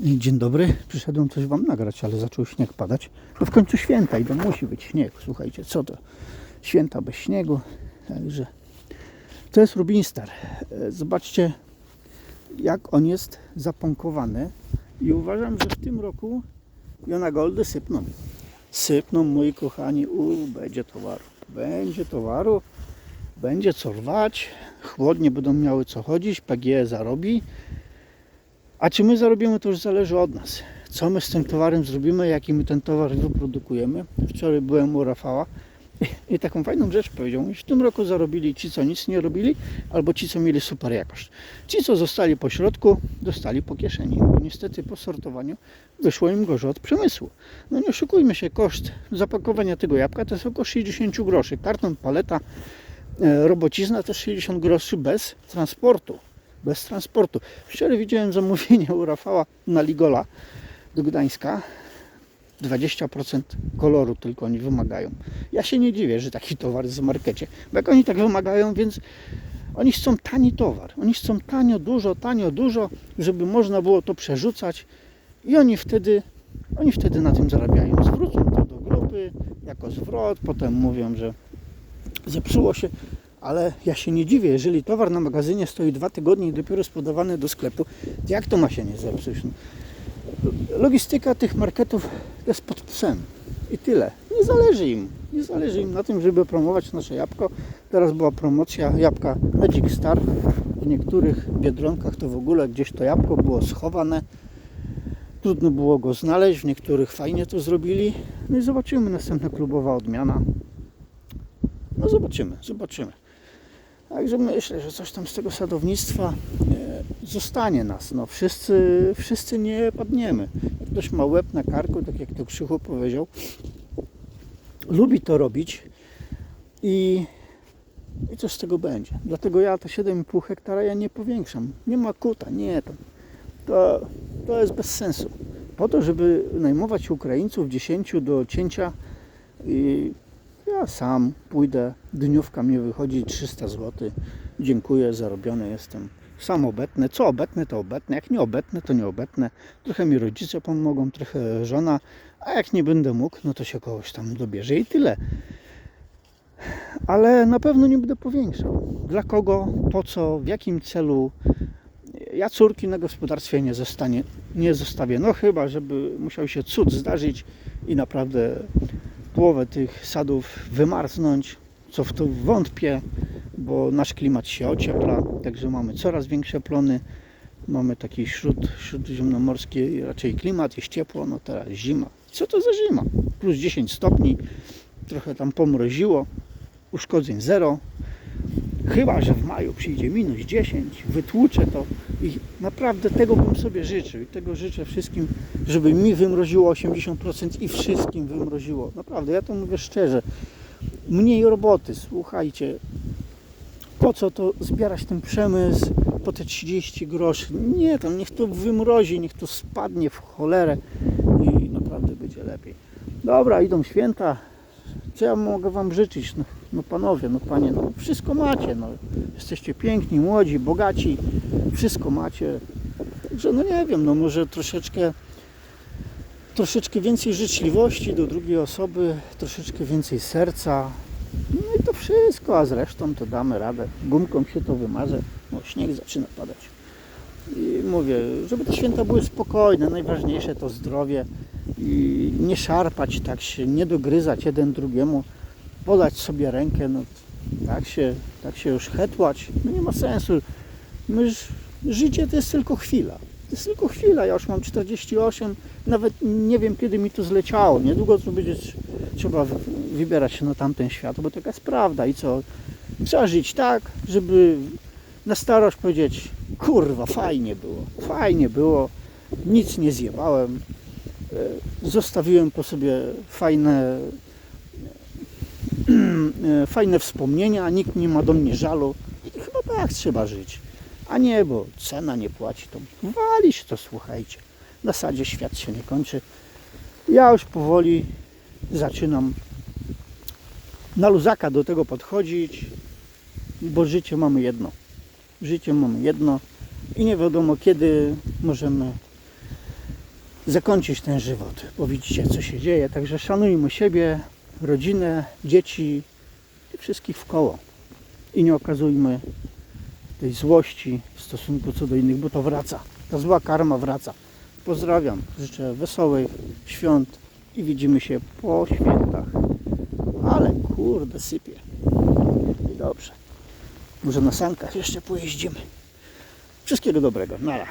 Dzień dobry, przyszedłem coś Wam nagrać, ale zaczął śnieg padać. No w końcu święta i to musi być śnieg. Słuchajcie, co to? Święta bez śniegu. Także to jest Rubinstar. E, Zobaczcie, jak on jest zaponkowany. I uważam, że w tym roku Jona Goldy sypną. Sypną, moi kochani. U, będzie towaru. Będzie towaru. Będzie co rwać. Chłodnie będą miały co chodzić. PGE zarobi. A czy my zarobimy, to już zależy od nas. Co my z tym towarem zrobimy, jaki my ten towar wyprodukujemy. Wczoraj byłem u Rafała i taką fajną rzecz powiedział. W tym roku zarobili ci, co nic nie robili, albo ci, co mieli super jakość. Ci, co zostali po środku, dostali po kieszeni. Bo niestety po sortowaniu wyszło im gorzej od przemysłu. No nie oszukujmy się, koszt zapakowania tego jabłka to jest około 60 groszy. Karton, paleta, e, robocizna to 60 groszy bez transportu bez transportu. Wczoraj widziałem zamówienie u Rafała na Ligola do Gdańska. 20% koloru tylko oni wymagają. Ja się nie dziwię, że taki towar jest w markecie, bo jak oni tak wymagają, więc oni chcą tani towar. Oni chcą tanio, dużo, tanio, dużo, żeby można było to przerzucać i oni wtedy, oni wtedy na tym zarabiają. Zwrócą to do grupy jako zwrot, potem mówią, że zepsuło się, ale ja się nie dziwię, jeżeli towar na magazynie stoi dwa tygodnie i dopiero jest podawany do sklepu, jak to ma się nie zepsuć? No, Logistyka tych marketów jest pod psem i tyle. Nie zależy im. Nie zależy im na tym, żeby promować nasze jabłko. Teraz była promocja jabłka Magic Star. W niektórych biedronkach to w ogóle gdzieś to jabłko było schowane. Trudno było go znaleźć, w niektórych fajnie to zrobili. No i zobaczymy, następna klubowa odmiana. Zobaczymy, zobaczymy. Także myślę, że coś tam z tego sadownictwa e, zostanie nas. No, wszyscy, wszyscy nie padniemy. Jak ktoś ma łeb na karku, tak jak to Krzychu powiedział, lubi to robić i, i coś z tego będzie. Dlatego ja te 7,5 hektara ja nie powiększam. Nie ma kuta, nie. To, to, to jest bez sensu. Po to, żeby najmować Ukraińców 10 do cięcia ja sam pójdę, dniówka mnie wychodzi 300 zł. Dziękuję, zarobiony jestem. Sam obetnę. Co obetnę, to obetnę. Jak nie obetnę, to nie obetnę. Trochę mi rodzice pomogą, trochę żona. A jak nie będę mógł, no to się kogoś tam dobierze i tyle. Ale na pewno nie będę powiększał. Dla kogo, po co, w jakim celu. Ja córki na gospodarstwie nie, zostanie, nie zostawię. No chyba, żeby musiał się cud zdarzyć i naprawdę połowę tych sadów wymarznąć, co w to wątpię, bo nasz klimat się ociepla, także mamy coraz większe plony. Mamy taki śród, śródziemnomorski raczej klimat, jest ciepło, no teraz zima. Co to za zima? Plus 10 stopni, trochę tam pomroziło, uszkodzeń zero. Chyba, że w maju przyjdzie minus 10, wytłuczę to i naprawdę tego bym sobie życzył i tego życzę wszystkim, żeby mi wymroziło 80% i wszystkim wymroziło. Naprawdę, ja to mówię szczerze. Mniej roboty, słuchajcie. Po co to zbierać ten przemysł po te 30 groszy? Nie, tam niech to wymrozi, niech to spadnie w cholerę i naprawdę będzie lepiej. Dobra, idą święta. Co ja mogę Wam życzyć? No, no panowie, no panie, no wszystko macie. No. Jesteście piękni, młodzi, bogaci, wszystko macie. Także no nie wiem, no może troszeczkę troszeczkę więcej życzliwości do drugiej osoby, troszeczkę więcej serca. No i to wszystko, a zresztą to damy radę. Gumką się to wymarzę. No śnieg zaczyna padać. I mówię, żeby te święta były spokojne, najważniejsze to zdrowie i nie szarpać tak się, nie dogryzać jeden drugiemu, podać sobie rękę, no tak się, tak się już hetłać, no nie ma sensu. My już, życie to jest tylko chwila. To jest tylko chwila, ja już mam 48, nawet nie wiem kiedy mi to zleciało. Niedługo to będzie tr- trzeba wy- wybierać się na tamten świat, bo taka jest prawda i co? Trzeba żyć tak, żeby na starość powiedzieć, kurwa, fajnie było, fajnie było, nic nie zjebałem, e, zostawiłem po sobie fajne, e, fajne wspomnienia, nikt nie ma do mnie żalu i chyba tak trzeba żyć. A nie, bo cena nie płaci, to walisz to, słuchajcie. W zasadzie świat się nie kończy. Ja już powoli zaczynam na luzaka do tego podchodzić, bo życie mamy jedno. Życie mamy jedno i nie wiadomo kiedy możemy zakończyć ten żywot, bo widzicie co się dzieje. Także szanujmy siebie, rodzinę, dzieci i wszystkich w koło. I nie okazujmy tej złości w stosunku co do innych, bo to wraca. Ta zła karma wraca. Pozdrawiam, życzę wesołych świąt i widzimy się po świętach. Ale kurde sypie. Dobrze. Może na sankach jeszcze pojeździmy. Wszystkiego dobrego. Nara.